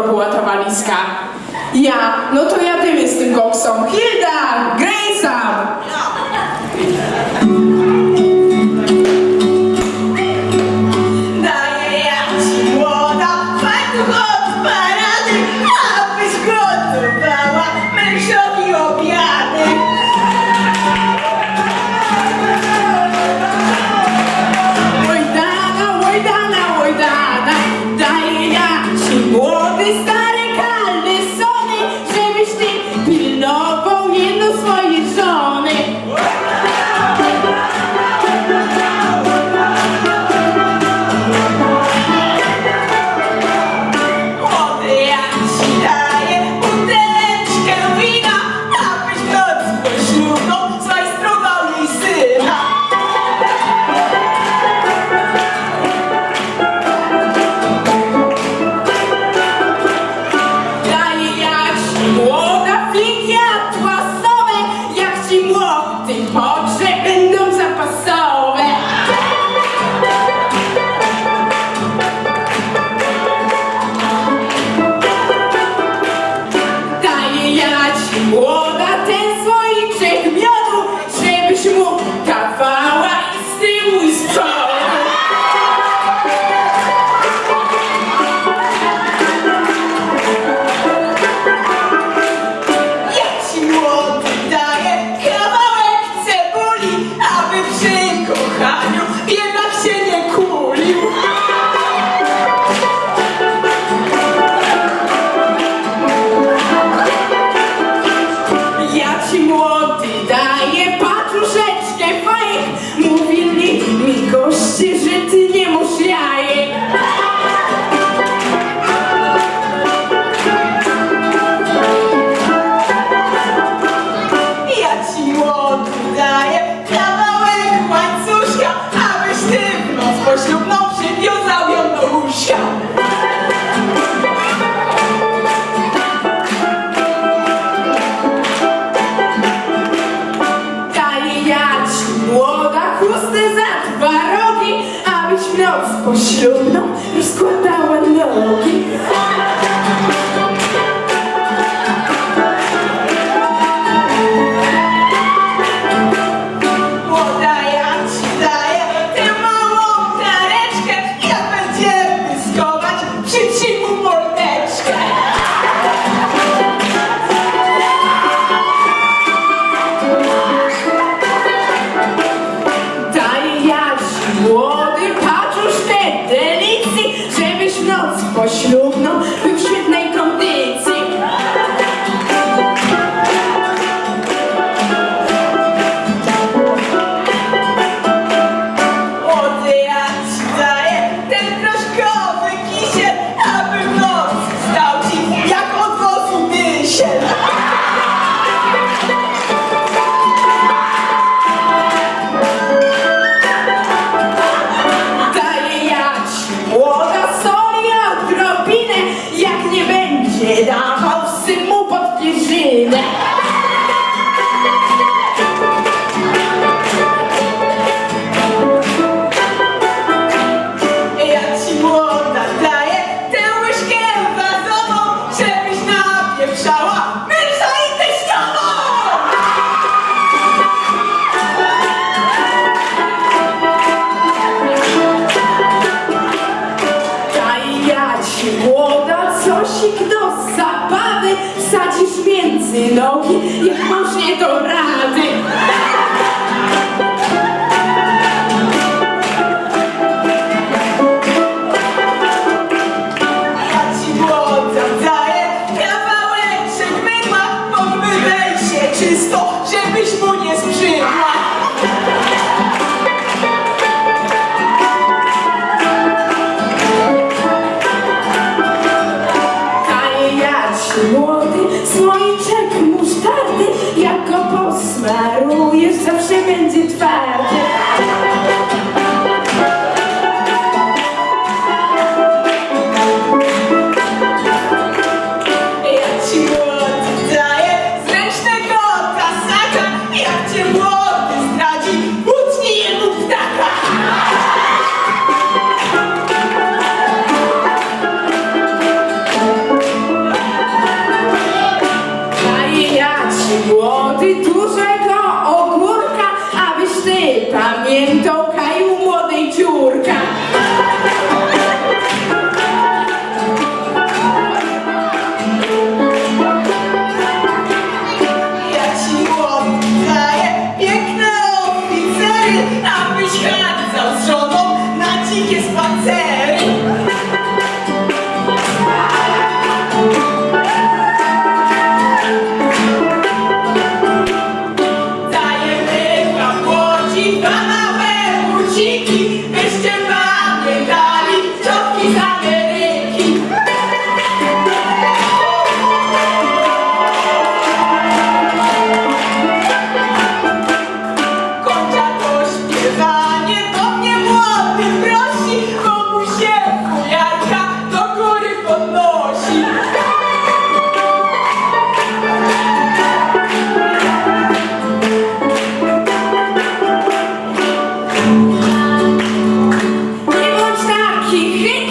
roku była ta walizka. Ja, no to ja tym jestem koksą. Hilda, Grayson! Kościelna, rozkład compartilhou synoki, jak masz nie to rady. ayuntamiento Fucking hate